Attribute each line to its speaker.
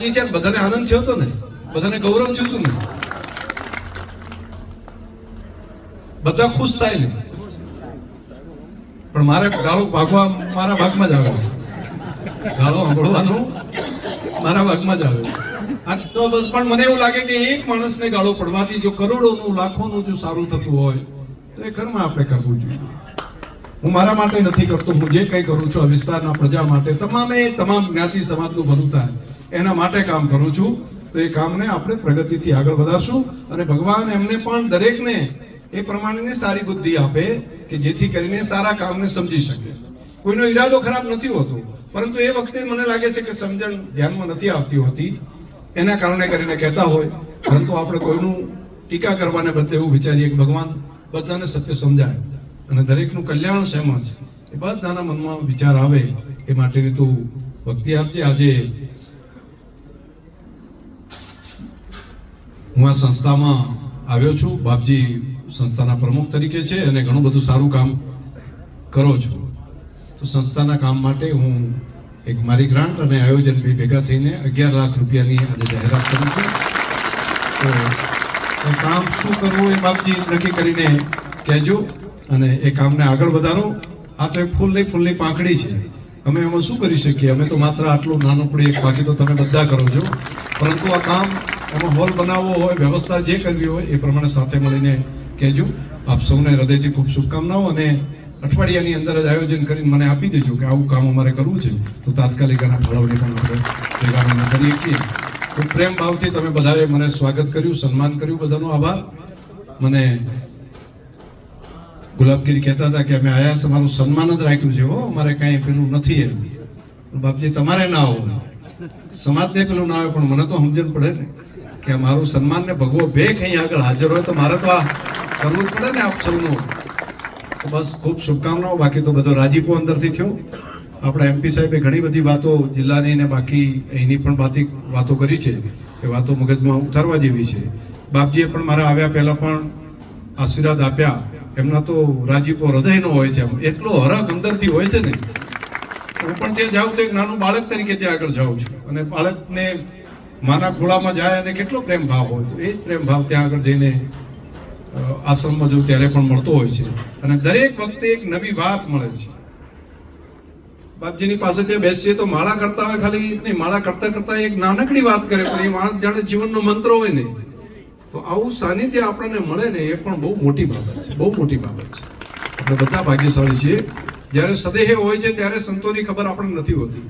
Speaker 1: ત્યારે બધાને આનંદ થયો હતો ને? બધાને ગૌરવ થયું હતું ને? બધા ખુશ થાય ને? પણ મારે ગાળો ભાગવા, મારા ભાગમાં જ આવે ગાળો સાંભળવાનો મારા ભાગમાં જ આવે તો બસ પણ મને એવું લાગે કે એક માણસને ગાળો પડવાથી જો કરોડોનું, લાખોનું જો સારું થતું હોય, તો એ કર્મ આપણે કરવું જોઈએ. હું મારા માટે નથી કરતો, હું જે કંઈ કરું છું આ વિસ્તારના પ્રજા માટે, તમામે તમામ જ્ઞાતિ સમાજનું ભલું થાય. એના માટે કામ કરું છું. તો એ કામને આપણે પ્રગતિથી આગળ વધારશું અને ભગવાન એમને પણ દરેકને એ પ્રમાણેની સારી બુદ્ધિ આપે કે જેથી કરીને સારા કામને સમજી શકે. કોઈનો ઈરાદો ખરાબ નથી હોતો, પરંતુ એ વખતે મને લાગે છે કે સમજણ ધ્યાનમાં નથી આવતી હોતી. એના કારણે કરીને કહેતા હોય, પરંતુ આપણે કોઈનું ટીકા કરવાને બદલે એવું વિચારીએ કે ભગવાન બધાને સત્ય સમજાય અને દરેકનું કલ્યાણ શેમ છે? એ બધાના મનમાં વિચાર આવે એ માટેની તું ભક્તિ આપજે. આજે હું આ સંસ્થામાં આવ્યો છું. બાપજી સંસ્થાના પ્રમુખ તરીકે છે અને ઘણું બધું સારું કામ કરો છો. તો સંસ્થાના કામ માટે હું એક મારી ગ્રાન્ટ અને આયોજન બે ભેગા થઈને અગિયાર લાખ રૂપિયાની આજે જાહેરાત કરું છું. તો કામ શું કરવું એ બાપજી નક્કી કરીને કહેજો અને એ કામને આગળ વધારો. આ તો એક ફૂલની ફૂલની પાંખડી છે. અમે એમાં શું કરી શકીએ? અમે તો માત્ર આટલું નાનકડું એક બાકી તો તમે બધા કરો છો. પરંતુ આ કામ એમાં હોલ બનાવવો હોય, વ્યવસ્થા જે કરવી હોય, એ પ્રમાણે સાથે મળીને કહેજો. આપ સૌને હૃદયથી ખૂબ શુભકામનાઓ અને અઠવાડિયાની અંદર જ આયોજન કરીને મને આપી દેજો કે આવું કામ અમારે કરવું છે. તો તાત્કાલિક આના ફાળવણી પણ આપણે ભેગા કરીએ કરી શકીએ ખૂબ પ્રેમ ભાવથી તમે બધાએ મને સ્વાગત કર્યું, સન્માન કર્યું, બધાનો આભાર. મને ગુલાબગીરી કહેતા હતા કે અમે આયા તમારું સન્માન જ રાખ્યું છે, હો. અમારે કાંઈ પેલું નથી એમ. બાપજી, તમારે ના હોય. સમાજને પેલું ના આવે પણ મને તો સમજણ પડે ને કે મારું સન્માન ને ભગવો બે અહીં આગળ હાજર હોય તો મારે તો આ કરવું જ પડે ને આપ સૌનું. તો બસ, ખૂબ શુભકામનાઓ. બાકી તો બધો રાજીપો અંદરથી થયો. આપણા એમપી સાહેબે ઘણી બધી વાતો જિલ્લાની ને બાકી એની પણ બાતી વાતો કરી છે એ વાતો મગજમાં ઉતારવા જેવી છે. બાપજીએ પણ મારા આવ્યા પહેલાં પણ આશીર્વાદ આપ્યા. એમના તો રાજીપો હૃદયનો હોય છે. એમ એટલો હરખ અંદરથી હોય છે ને હું પણ ત્યાં જાઉં તો એક નાનું બાળક તરીકે ત્યાં આગળ જાઉં છું. અને બાળકને માના ખોળામાં જાય અને કેટલો પ્રેમ ભાવ હોય તો એ જ પ્રેમ ભાવ ત્યાં આગળ જઈને આશ્રમમાં જવું ત્યારે પણ મળતો હોય છે. અને દરેક વખતે એક નવી વાત મળે છે. બાપજીની પાસે ત્યાં બેસીએ તો માળા કરતા હોય ખાલી, નહીં, માળા કરતા કરતા એક નાનકડી વાત કરે, પણ એ માણસ જાણે જીવનનો મંત્ર હોય ને. તો આવું સાનિધ્ય આપણને મળે ને એ પણ બહુ મોટી બાબત છે, બહુ મોટી બાબત છે. આપણે બધા ભાગ્યશાળી છીએ. જ્યારે સદેહ હોય છે ત્યારે સંતોની ખબર આપણને નથી હોતી.